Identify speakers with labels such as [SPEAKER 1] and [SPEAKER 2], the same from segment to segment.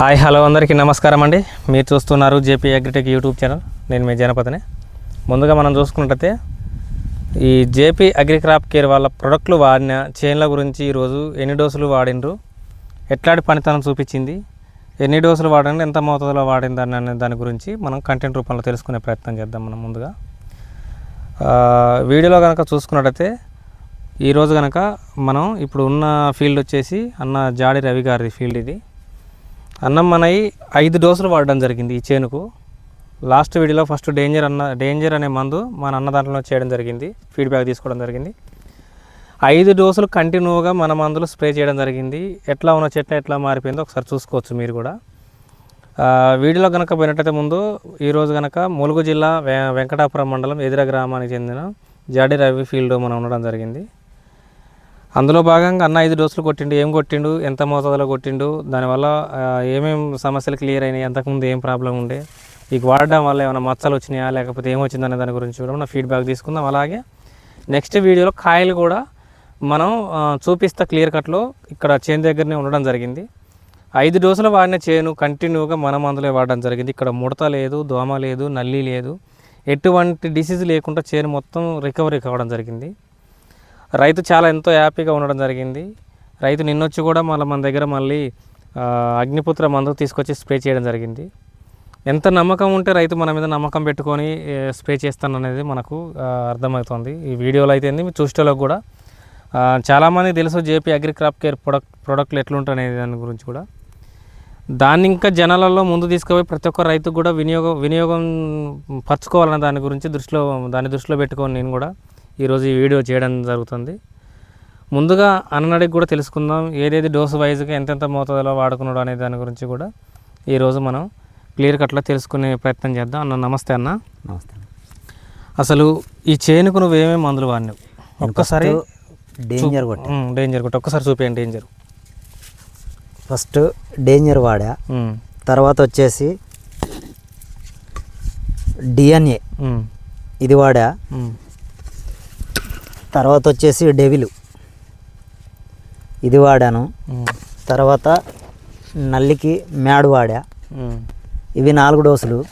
[SPEAKER 1] Hi hello అందరికీ నమస్కారం అండి. మీరు చూస్తున్నారు జేపీ అగ్రిటెక్ యూట్యూబ్ ఛానల్. నేను మీ జనపదనే ముందుగా మనం చూసుకున్నట్టయితే ఈ జేపీ అగ్రిక్రాప్ కేర్ వాళ్ళ ప్రొడక్ట్లు వాడిన చేన్ల గురించి ఈరోజు ఎన్ని డోసులు వాడిండ్రు ఎట్లాంటి పనితనం చూపించింది ఎన్ని డోసులు వాడండి ఎంత మోతాదులో వాడిందని అనే దాని గురించి మనం కంటెంట్ రూపంలో తెలుసుకునే ప్రయత్నం చేద్దాం మనం ముందుగా. వీడియోలో కనుక చూసుకున్నట్టయితే ఈరోజు కనుక మనం ఇప్పుడు ఉన్న ఫీల్డ్ వచ్చేసి అన్న జాడి రవి గారి ఫీల్డ్ ఇది. అన్నం మనయి ఐదు డోసులు వాడడం జరిగింది ఈ చేనుకు. లాస్ట్ వీడియోలో ఫస్ట్ డేంజర్ అన్న డేంజర్ అనే మందు మన అన్న దాంట్లో చేయడం జరిగింది. ఫీడ్బ్యాక్ తీసుకోవడం జరిగింది. ఐదు డోసులు కంటిన్యూగా మన మందులు స్ప్రే చేయడం జరిగింది. ఎట్లా ఉన్న చెట్టు ఎట్లా మారిపోయిందో ఒకసారి చూసుకోవచ్చు మీరు కూడా. వీడియోలో కనుక పోయినట్టయితే ముందు ఈరోజు కనుక ములుగు జిల్లా వెంకటాపురం మండలం ఎదిర గ్రామానికి చెందిన జాడి రవి ఫీల్డ్ మనం ఉండడం జరిగింది. అందులో భాగంగా అన్న ఐదు డోసులు కొట్టిండు ఏం కొట్టిండు ఎంత మోతాదులో కొట్టిండు దానివల్ల ఏమేమి ఏమేం సమస్యలు క్లియర్ అయినాయి అంతకుముందు ఏం ప్రాబ్లం ఉండే ఇక వాడడం వల్ల ఏమైనా మచ్చలు వచ్చినాయా లేకపోతే ఏమొచ్చిందనే దాని గురించి కూడా మనం ఫీడ్బ్యాక్ తీసుకుందాం. అలాగే నెక్స్ట్ వీడియోలో కాయలు కూడా మనం చూపిస్తా క్లియర్ కట్లో ఇక్కడ చేను దగ్గరనే ఉండడం జరిగింది. ఐదు డోసులు వాడిన చేను కంటిన్యూగా మన మందులే వాడడం జరిగింది. ఇక్కడ ముడత లేదు దోమ లేదు నల్లి లేదు. ఎటువంటి డిసీజ్ లేకుండా చేను మొత్తం రికవరీ కావడం జరిగింది. రైతు చాలా ఎంతో హ్యాపీగా ఉండడం జరిగింది. రైతు నిన్నొచ్చి కూడా మళ్ళీ మన దగ్గర మళ్ళీ అగ్నిపుత్ర మందు తీసుకొచ్చి స్ప్రే చేయడం జరిగింది. ఎంత నమ్మకం ఉంటే రైతు మన మీద నమ్మకం పెట్టుకొని స్ప్రే చేస్తాను అనేది మనకు అర్థమవుతుంది. ఈ వీడియోలో అయితే ఏంది, చూసేటోళ్ళకి కూడా. చాలామంది తెలుసు JP agri crop care product ప్రొడక్ట్లు ఎట్లుంటాయి దాని గురించి కూడా. దాన్ని ఇంకా జనాలలో ముందు తీసుకుపోయి ప్రతి ఒక్క రైతుకు కూడా వినియోగం వినియోగం పరచుకోవాలన్న దాని గురించి దృష్టిలో దాన్ని దృష్టిలో పెట్టుకొని నేను కూడా ఈరోజు ఈ వీడియో చేయడం జరుగుతుంది. ముందుగా అన్నడికి కూడా తెలుసుకుందాం ఏదేది డోసు వైజ్గా ఎంతెంత మోతాదులో వాడుకున్నాడు అనే దాని గురించి కూడా ఈరోజు మనం క్లియర్ కట్లో తెలుసుకునే ప్రయత్నం చేద్దాం. అన్న నమస్తే అన్న.
[SPEAKER 2] నమస్తే
[SPEAKER 1] అసలు ఈ చేనుకు నువ్వు ఏమేమి మందులు వాడినావు? ఒక్కసారి
[SPEAKER 2] డేంజర్ కొట్టా.
[SPEAKER 1] డేంజర్ కొట్టి. ఒక్కసారి చూపించండి డేంజర్.
[SPEAKER 2] ఫస్ట్ డేంజర్ వాడా. తర్వాత వచ్చేసి డిఎన్ఏ. ఇది వాడా. తర్వాత వచ్చేసి డెవిలు. ఇది వాడాను. తర్వాత నల్లికి మ్యాడ్ వాడా. ఇవి నాలుగు డోసులు.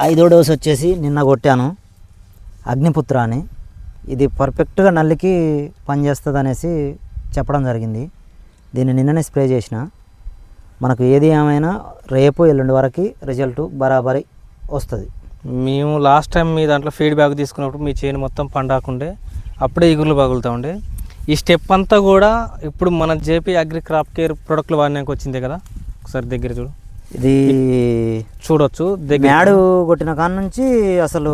[SPEAKER 2] ఐదో డోసు వచ్చేసి నిన్న కొట్టాను. అగ్నిపుత్ర అని ఇది పర్ఫెక్ట్గా నల్లికి పనిచేస్తుంది అనేసి చెప్పడం జరిగింది. దీన్ని నిన్ననే స్ప్రే చేసిన. మనకు ఏది ఏమైనా రేపు ఎల్లుండి వరకు రిజల్ట్ బరాబరి వస్తుంది.
[SPEAKER 1] మేము లాస్ట్ టైం మీ దాంట్లో ఫీడ్బ్యాక్ తీసుకున్నప్పుడు మీ చేను మొత్తం పండాకుండే అప్పుడే ఇగుర్లు పగులుతూ ఉండే. ఈ స్టెప్ అంతా కూడా ఇప్పుడు మన జేపీ అగ్రి క్రాప్ కేర్ ప్రొడక్ట్లు వాడినాక వచ్చింది కదా? ఒకసారి దగ్గర చూడు.
[SPEAKER 2] ఇది
[SPEAKER 1] చూడొచ్చు.
[SPEAKER 2] మ్యాడు కొట్టిన కాడ నుంచి అసలు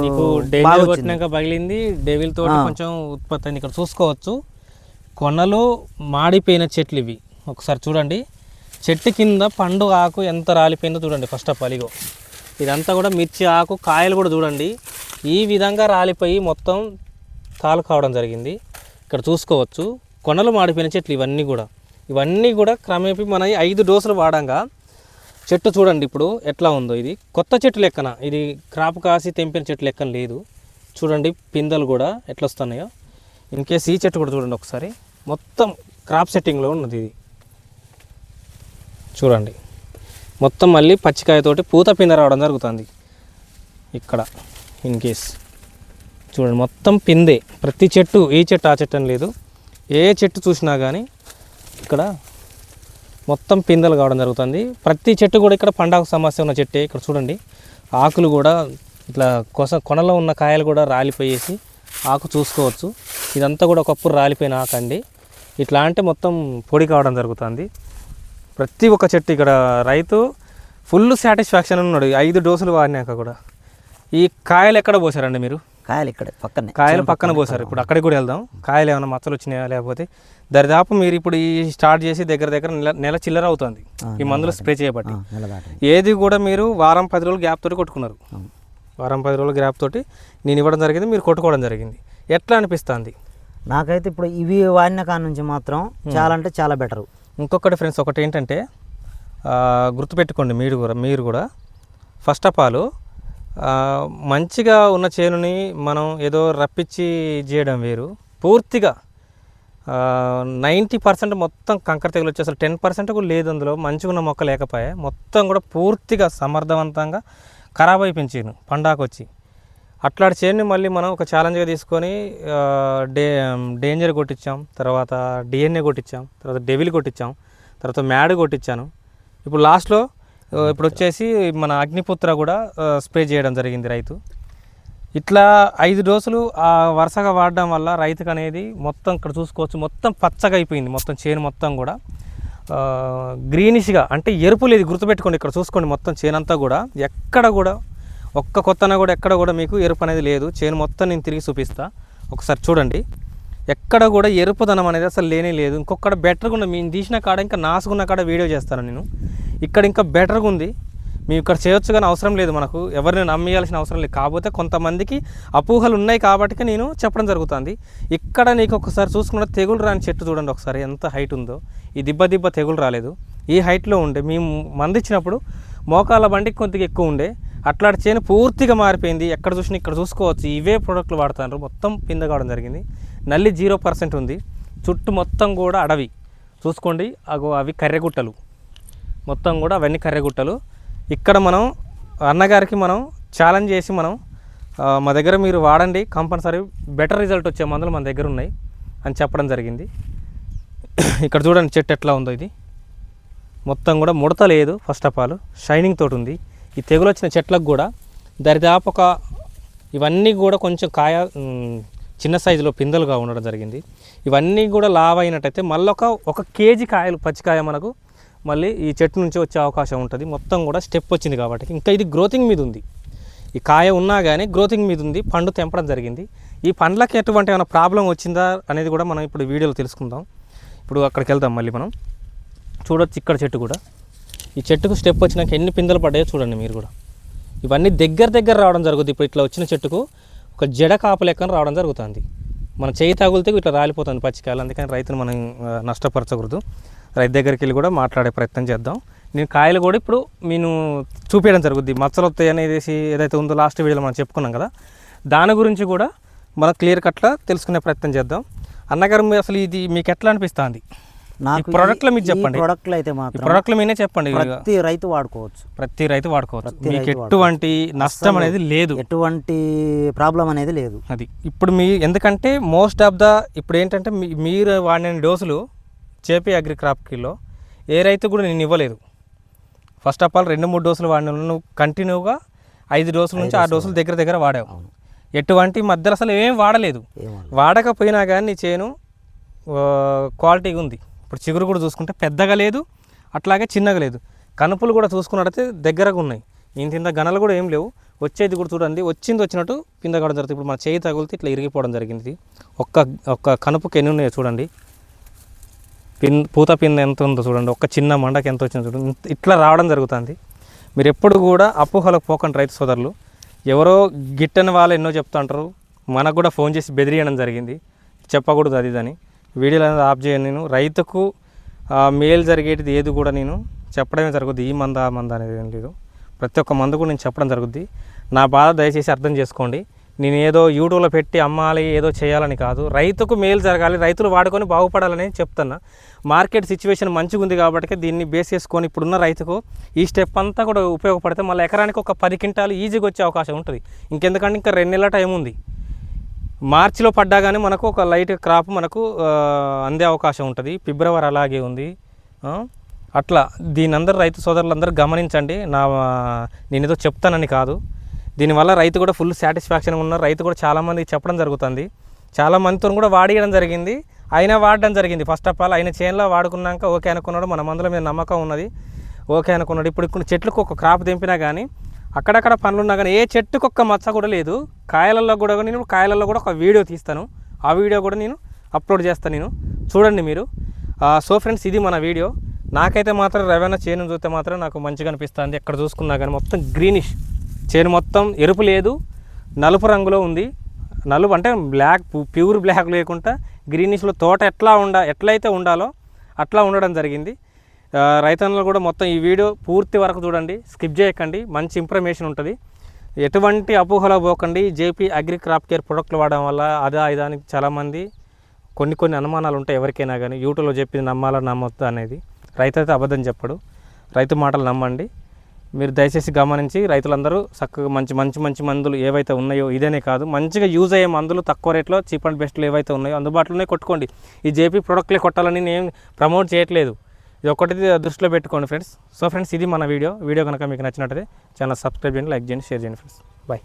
[SPEAKER 1] డేవిల్. కొట్టినాక పగిలింది డేవిల్ తోటి. కొంచెం ఉత్పత్తి అయింది ఇక్కడ చూసుకోవచ్చు. కొనలు మాడిపోయిన చెట్లు ఇవి. ఒకసారి చూడండి. చెట్టు కింద పండు ఆకు ఎంత రాలిపోయిందో చూడండి ఫస్ట్ ఆఫ్ ఆల్ ఇగో. ఇదంతా కూడా మిర్చి ఆకు కాయలు కూడా చూడండి. ఈ విధంగా రాలిపోయి మొత్తం కాలు కావడం జరిగింది. ఇక్కడ చూసుకోవచ్చు. కొనలు మాడిపోయిన చెట్లు ఇవన్నీ కూడా. ఇవన్నీ కూడా క్రమేపీ మన ఐదు డోసులు వాడంగా చెట్టు చూడండి ఇప్పుడు ఎట్లా ఉందో ఇది. కొత్త చెట్టు లెక్కన. ఇది క్రాప్ కాసి తెంపిన చెట్టు లెక్కన లేదు. చూడండి పిందెలు కూడా ఎట్లా వస్తున్నాయో. ఇన్ కేస్ ఈ చెట్టు కూడా చూడండి ఒకసారి. మొత్తం క్రాప్ సెట్టింగ్లో ఉన్నది ఇది. చూడండి. మొత్తం మళ్ళీ పచ్చికాయతోటి పూత పిందె రావడం జరుగుతుంది. ఇక్కడ ఇన్ కేస్ చూడండి మొత్తం పిందే. ప్రతి చెట్టు ఈ చెట్టు ఆ చెట్టు అని లేదు. ఏ చెట్టు చూసినా కానీ ఇక్కడ మొత్తం పిందెలు కావడం జరుగుతుంది. ప్రతి చెట్టు కూడా ఇక్కడ పండాకు సమస్య ఉన్న చెట్టే. ఇక్కడ చూడండి ఆకులు కూడా ఇట్లా కొస కొనలో ఉన్న కాయలు కూడా రాలిపోయేసి ఆకు చూసుకోవచ్చు. ఇదంతా కూడా ఒకప్పుడు రాలిపోయిన ఆకు అండి ఇట్లా అంటే మొత్తం పొడి కావడం జరుగుతుంది. ప్రతి ఒక్క చెట్టు ఇక్కడ రైతు ఫుల్ సాటిస్ఫాక్షన్ ఉన్నాడు. ఐదు డోసులు వాడినాక కూడా. ఈ కాయలు ఎక్కడ పోసారండి మీరు?
[SPEAKER 2] కాయలు ఇక్కడ పక్కనే.
[SPEAKER 1] కాయలు పక్కన పోసారు. ఇప్పుడు అక్కడికి కూడా వెళ్దాం. కాయలు ఏమైనా మచ్చలు వచ్చినాయా లేకపోతే? దరిదాపు మీరు ఇప్పుడు ఈ స్టార్ట్ చేసి దగ్గర దగ్గర నెల నెల చిల్లర అవుతుంది. ఈ మందులు స్ప్రే చేయబట్టి. ఏది కూడా మీరు వారం పది రోజులు గ్యాప్ తోటి కొట్టుకున్నారు. వారం పది రోజుల గ్యాప్ తోటి నేను ఇవ్వడం జరిగింది మీరు కొట్టుకోవడం జరిగింది. ఎట్లా అనిపిస్తుంది?
[SPEAKER 2] నాకైతే ఇప్పుడు ఇవి వాడిన కాడ నుంచి మాత్రం చాలా అంటే చాలా బెటరు.
[SPEAKER 1] ఇంకొకటి ఫ్రెండ్స్ ఒకటి ఏంటంటే గుర్తుపెట్టుకోండి మీరు కూడా మీరు కూడా. ఫస్ట్ ఆఫ్ ఆల్ మంచిగా ఉన్న చేనుని మనం ఏదో రప్పించి చేయడం వేరు. పూర్తిగా నైంటీ పర్సెంట్ మొత్తం కంకర తెగులు వచ్చి అసలు టెన్ పర్సెంట్ కూడా లేదు అందులో. మంచిగా ఉన్న మొక్క లేకపోయా మొత్తం కూడా పూర్తిగా సమర్థవంతంగా ఖరాబ్ అయిపోయించాను పండాకొచ్చి. అట్లాంటి చేన్ని మళ్ళీ మనం ఒక ఛాలెంజ్గా తీసుకొని డే డేంజర్ కొట్టించాం తర్వాత డిఎన్ఏ కొట్టించాం తర్వాత డెవిల్ కొట్టించాం తర్వాత మ్యాడ్ కొట్టించాను ఇప్పుడు లాస్ట్లో ఇప్పుడు వచ్చేసి మన అగ్నిపుత్ర కూడా స్ప్రే చేయడం జరిగింది రైతు. ఇట్లా ఐదు డోసులు ఆ వరుసగా వాడడం వల్ల రైతుకు అనేది మొత్తం ఇక్కడ చూసుకోవచ్చు మొత్తం పచ్చగా అయిపోయింది. మొత్తం చేను మొత్తం కూడా. గ్రీనిష్గా అంటే ఎరుపు లేదు గుర్తుపెట్టుకోండి ఇక్కడ చూసుకోండి మొత్తం చేనంతా కూడా. ఎక్కడ కూడా ఒక్క కొత్తన కూడా ఎక్కడ కూడా మీకు ఎరుపు అనేది లేదు. చేను మొత్తం నేను తిరిగి చూపిస్తా. ఒకసారి చూడండి. ఎక్కడ కూడా ఎరుపుదనం అనేది అసలు లేనే లేదు. ఇంకొకటి బెటర్గా ఉంది మేము తీసిన కాడ ఇంకా నాసుకున్న కాడ వీడియో చేస్తాను నేను. ఇక్కడ ఇంకా బెటర్గా ఉంది. మేము ఇక్కడ చేయొచ్చు కానీ అవసరం లేదు మనకు. ఎవరిని నమ్మేయాల్సిన అవసరం లేదు. కాకపోతే కొంతమందికి అపోహలు ఉన్నాయి కాబట్టి నేను చెప్పడం జరుగుతుంది. ఇక్కడ నీకు ఒకసారి చూసుకున్న తెగులు రాని చెట్టు చూడండి ఒకసారి. ఎంత హైట్ ఉందో. ఈ దిబ్బ దిబ్బ తెగులు రాలేదు. ఈ హైట్లో ఉండే. మేము మందిచ్చినప్పుడు మోకాల బండికి కొద్దిగా ఎక్కువ ఉండే. అట్లాంటి చేను పూర్తిగా మారిపోయింది. ఎక్కడ చూసినా ఇక్కడ చూసుకోవచ్చు. ఇవే ప్రోడక్ట్లు వాడుతున్నారు మొత్తం పింద కావడం జరిగింది. నల్లి జీరో పర్సెంట్ ఉంది. చుట్టూ మొత్తం కూడా అడవి. చూసుకోండి. అగో అవి కర్రెగుట్టలు. మొత్తం కూడా అవన్నీ కర్రెగుట్టలు. ఇక్కడ మనం అన్నగారికి మనం ఛాలెంజ్ చేసి మనం మా దగ్గర మీరు వాడండి. కంపల్సరీ బెటర్ రిజల్ట్ వచ్చే మందులు మన దగ్గర ఉన్నాయి అని చెప్పడం జరిగింది. ఇక్కడ చూడండి చెట్టు ఎట్లా ఉందో ఇది. మొత్తం కూడా ముడత లేదు. ఫస్ట్ ఆఫ్ ఆల్ షైనింగ్ తోటి ఉంది. ఈ తెగులు వచ్చిన చెట్లకు కూడా దరిదాపు ఒక ఇవన్నీ కూడా కొంచెం కాయ చిన్న సైజులో పిందెలుగా ఉండడం జరిగింది. ఇవన్నీ కూడా లావ్ అయినట్టయితే మళ్ళీ ఒక ఒక కేజీ కాయలు పచ్చికాయ మనకు మళ్ళీ ఈ చెట్టు నుంచి వచ్చే అవకాశం ఉంటుంది. మొత్తం కూడా స్టెప్ వచ్చింది కాబట్టి. ఇంకా ఇది గ్రోతింగ్ మీద ఉంది. ఈ కాయ ఉన్నా కానీ గ్రోతింగ్ మీద ఉంది. పండు తెంపడం జరిగింది. ఈ పండ్లకి ఎటువంటి ఏమైనా ప్రాబ్లం వచ్చిందా అనేది కూడా మనం ఇప్పుడు వీడియోలో తెలుసుకుందాం. ఇప్పుడు అక్కడికి వెళ్దాం మళ్ళీ మనం. చూడొచ్చు ఇక్కడ చెట్టు కూడా. ఈ చెట్టుకు స్టెప్ వచ్చినాక ఎన్ని పిందెలు పడ్డాయో చూడండి మీరు కూడా. ఇవన్నీ దగ్గర దగ్గర రావడం జరుగుతుంది. ఇప్పుడు ఇట్లా వచ్చిన చెట్టుకు ఒక జడ కాపు లెక్కన రావడం జరుగుతుంది. మన చేయి తగులితే ఇట్లా రాలిపోతుంది పచ్చికాయలు. అందుకని రైతును మనం నష్టపరచకూడదు. రైతు దగ్గరికి వెళ్ళి కూడా మాట్లాడే ప్రయత్నం చేద్దాం. నేను కాయలు కూడా ఇప్పుడు నేను చూపించడం జరుగుద్ది. మచ్చలు వస్తాయి అనేది ఏదైతే ఉందో లాస్ట్ వీడియోలో మనం చెప్పుకున్నాం కదా. దాని గురించి కూడా మనం క్లియర్ కట్లా తెలుసుకునే ప్రయత్నం చేద్దాం. అన్నగారు అసలు ఇది మీకు ఎట్లా అనిపిస్తుంది?
[SPEAKER 2] నాకు
[SPEAKER 1] ప్రోడక్ట్లో మీరు చెప్పండి.
[SPEAKER 2] ప్రోడక్ట్లు అయితే మాత్రం
[SPEAKER 1] ప్రోడక్ట్లు మీనే చెప్పండి
[SPEAKER 2] ప్రతి రైతు వాడుకోవచ్చు.
[SPEAKER 1] ప్రతి రైతు వాడుకోవచ్చు. మీకు ఎటువంటి నష్టం అనేది లేదు.
[SPEAKER 2] ఎటువంటి ప్రాబ్లం అనేది లేదు.
[SPEAKER 1] అది. ఇప్పుడు మీ ఎందుకంటే మోస్ట్ ఆఫ్ ద ఇప్పుడు ఏంటంటే మీరు వాడిన డోసులు చేపీ అగ్రి క్రాప్ కిలో ఏ రైతు కూడా నేను ఇవ్వలేదు. ఫస్ట్ ఆఫ్ ఆల్ రెండు మూడు డోసులు వాడిన నువ్వు కంటిన్యూగా ఐదు డోసుల నుంచి ఆరు డోసులు దగ్గర దగ్గర వాడావు. ఎటువంటి మధ్యలో అసలు ఏం వాడలేదు. వాడకపోయినా కానీ నీ చేను క్వాలిటీగా ఉంది. ఇప్పుడు చిగురు కూడా చూసుకుంటే పెద్దగా లేదు అట్లాగే చిన్నగా లేదు. కనుపులు కూడా చూసుకున్నట్టయితే దగ్గరగా ఉన్నాయి. ఇంత ఇంత గనలు కూడా ఏం లేవు. వచ్చేది కూడా చూడండి వచ్చింది వచ్చినట్టు కింద కావడం జరుగుతుంది. ఇప్పుడు మన చేయి తగిలితే ఇట్లా ఇరిగిపోవడం జరిగింది. ఒక్క ఒక్క కనుపుకి ఎన్ని ఉన్నాయో చూడండి. పిన్ పూత పిన్ ఎంత ఉందో చూడండి. ఒక్క చిన్న మండకి ఎంత వచ్చిందో చూడండి. ఇట్లా రావడం జరుగుతుంది. మీరు ఎప్పుడు కూడా అపోహలకు పోకండి రైతు సోదరులు. ఎవరో గిట్టని వాళ్ళు ఎన్నో చెప్తుంటారు మనకు కూడా ఫోన్ చేసి బెదిరియడం జరిగింది. చెప్పకూడదు అది ఇదని వీడియోలు అనేది ఆఫ్ చేయను నేను. రైతుకు మేలు జరిగేటిది ఏది కూడా నేను చెప్పడమే జరుగుద్ది. ఈ మంద ఆ మంద అనేది ఏం లేదు. ప్రతి ఒక్క మందు కూడా నేను చెప్పడం జరుగుద్ది. నా బాధ దయచేసి అర్థం చేసుకోండి. నేను ఏదో యూట్యూబ్లో పెట్టి అమ్మాలి ఏదో చేయాలని కాదు. రైతుకు మేలు జరగాలి రైతులు వాడుకొని బాగుపడాలని చెప్తున్నా. మార్కెట్ సిచ్యువేషన్ మంచిగా ఉంది కాబట్టి దీన్ని బేస్ చేసుకొని ఇప్పుడున్న రైతుకు ఈ స్టెప్ అంతా కూడా ఉపయోగపడితే మళ్ళీ ఎకరానికి ఒక పది క్వింటాలు ఈజీగా వచ్చే అవకాశం ఉంటుంది. ఇంకెందుకంటే ఇంకా రెండు నెలల టైం ఉంది. మార్చిలో పడ్డా కానీ మనకు ఒక లైట్ క్రాప్ మనకు అందే అవకాశం ఉంటుంది. ఫిబ్రవరి అలాగే ఉంది. అట్లా దీని అందరూ రైతు సోదరులందరూ గమనించండి. నా నేనేదో చెప్తానని కాదు. దీనివల్ల రైతు కూడా ఫుల్ సాటిస్ఫాక్షన్ ఉన్న రైతు కూడా చాలామంది చెప్పడం జరుగుతుంది. చాలా మందితో కూడా వాడియడం జరిగింది. అయినా వాడడం జరిగింది. ఫస్ట్ ఆఫ్ ఆల్ ఆయన చేనులో వాడుకున్నాక ఓకే అనుకున్నాడు. మన మందుల మీద నమ్మకం ఉన్నది. ఓకే అనుకున్నాడు. ఇప్పుడు ఇక్కడ చెట్లకు ఒక క్రాప్ దింపినా కానీ అక్కడక్కడ పనులు ఉన్నా కానీ ఏ చెట్టుకు ఒక్క మచ్చ కూడా లేదు. కాయలలో కూడా నేను కాయలలో కూడా ఒక వీడియో తీస్తాను. ఆ వీడియో కూడా నేను అప్లోడ్ చేస్తాను నేను. చూడండి మీరు. సో ఫ్రెండ్స్ ఇది మన వీడియో. నాకైతే మాత్రం రవాణా చేను చూస్తే మాత్రం నాకు మంచిగా అనిపిస్తుంది. ఎక్కడ చూసుకున్నా కానీ మొత్తం గ్రీనిష్. చేను మొత్తం ఎరుపు లేదు. నలుపు రంగులో ఉంది. నలుపు అంటే బ్లాక్ ప్యూర్ బ్లాక్ లేకుండా గ్రీనిష్లో తోట ఎట్లా ఉండ ఎట్లయితే ఉండాలో అట్లా ఉండడం జరిగింది. రైతన్నలు కూడా మొత్తం ఈ వీడియో పూర్తి వరకు చూడండి స్కిప్ చేయకండి మంచి ఇన్ఫర్మేషన్ ఉంటుంది. ఎటువంటి అపోహలో పోకండి జేపీ అగ్రి క్రాప్ కేర్ ప్రొడక్ట్లు వాడడం వల్ల అదా ఇదానికి చాలామంది కొన్ని కొన్ని అనుమానాలు ఉంటాయి ఎవరికైనా కానీ యూట్యూబ్లో చెప్పింది నమ్మాలా నమ్మొద్దు అనేది. రైతు అయితే అబద్ధం చెప్పడు. రైతు మాటలు నమ్మండి. మీరు దయచేసి గమనించి రైతులందరూ చక్కగా మంచి మంచి మంచి మందులు ఏవైతే ఉన్నాయో ఇదేనే కాదు మంచిగా యూజ్ అయ్యే మందులు తక్కువ రేట్లో చీప్ అండ్ బెస్ట్లు ఏవైతే ఉన్నాయో అందుబాటులోనే కొట్టుకోండి. ఈ జేపీ ప్రోడక్ట్లే కొట్టాలని నేను ప్రమోట్ చేయట్లేదు. ఇది ఒకటి దృష్టిలో పెట్టుకోండి ఫ్రెండ్స్. సో ఫ్రెండ్స్ ఇది మన వీడియో. వీడియో కనుక మీకు నచ్చినట్టయితే ఛానల్ సబ్స్క్రైబ్ చేయండి లైక్ చేయండి షేర్ చేయండి ఫ్రెండ్స్. బాయ్